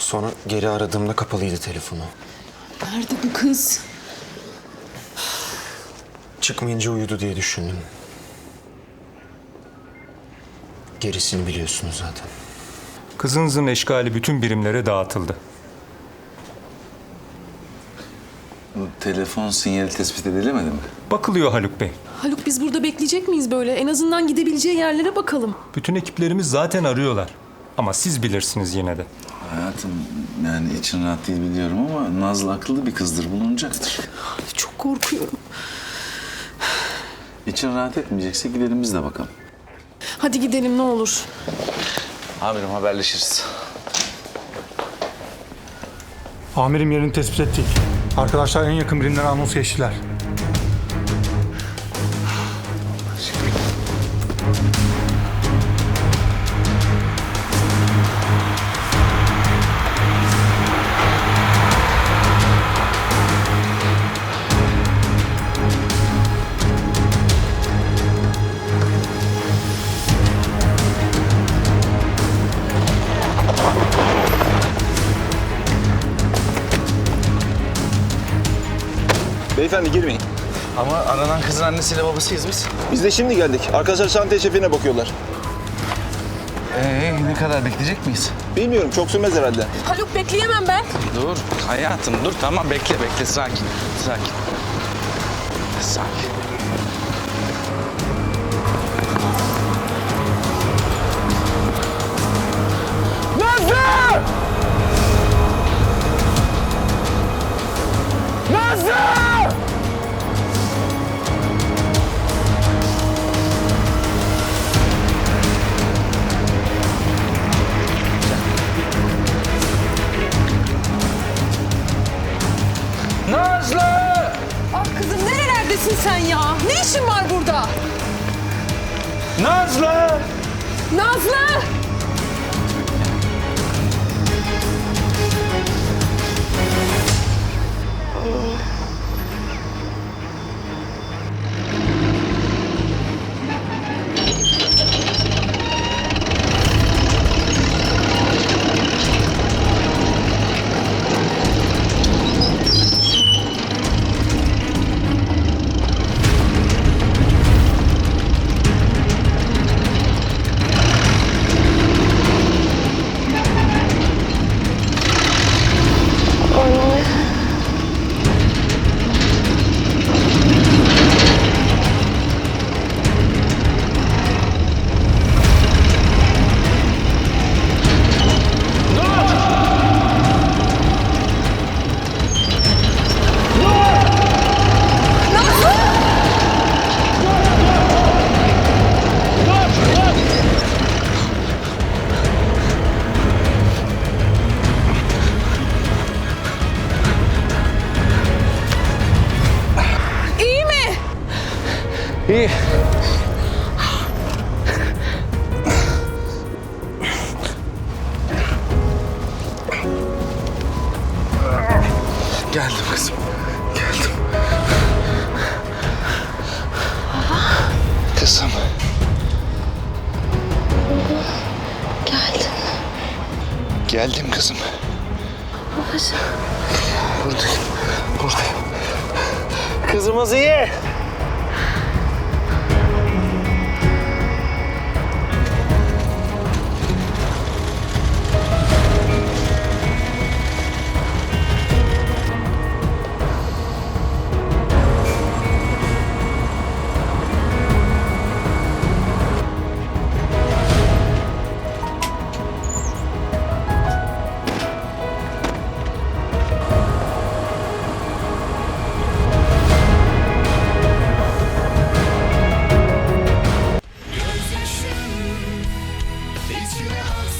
Sonra geri aradığımda kapalıydı telefonu. Nerede bu kız? Çıkmayınca uyudu diye düşündüm. Gerisini biliyorsunuz zaten. Kızınızın eşkali bütün birimlere dağıtıldı. Bu telefon sinyali tespit edilemedi mi? Bakılıyor Haluk Bey. Haluk biz burada bekleyecek miyiz böyle? En azından gidebileceği yerlere bakalım. Bütün ekiplerimiz zaten arıyorlar. Ama siz bilirsiniz yine de. Hayatım yani için rahat değil biliyorum ama Nazlı akıllı bir kızdır bulunacaktır. Çok korkuyorum. İçin rahat etmeyecekse gidelim biz de bakalım. Hadi gidelim ne olur. Amirim haberleşiriz. Amirim yerini tespit ettik. Arkadaşlar en yakın birimden anons geçtiler. Beyefendi girmeyin. Ama aranan kızın annesiyle babasıyız biz. Biz de şimdi geldik. Arkadaşlar şantiye şefine bakıyorlar. Ee ne kadar bekleyecek miyiz? Bilmiyorum çok sürmez herhalde. Haluk bekleyemem ben. Dur hayatım dur tamam bekle bekle sakin sakin. Sakin. Nerelerdesin sen ya? Ne işin var burada? Nazlı! Nazlı! İyi. Geldim kızım. Geldim. Kızım. Geldin. Geldim kızım. Buradayım. Buradayım. Kızımız iyi. içine aksın.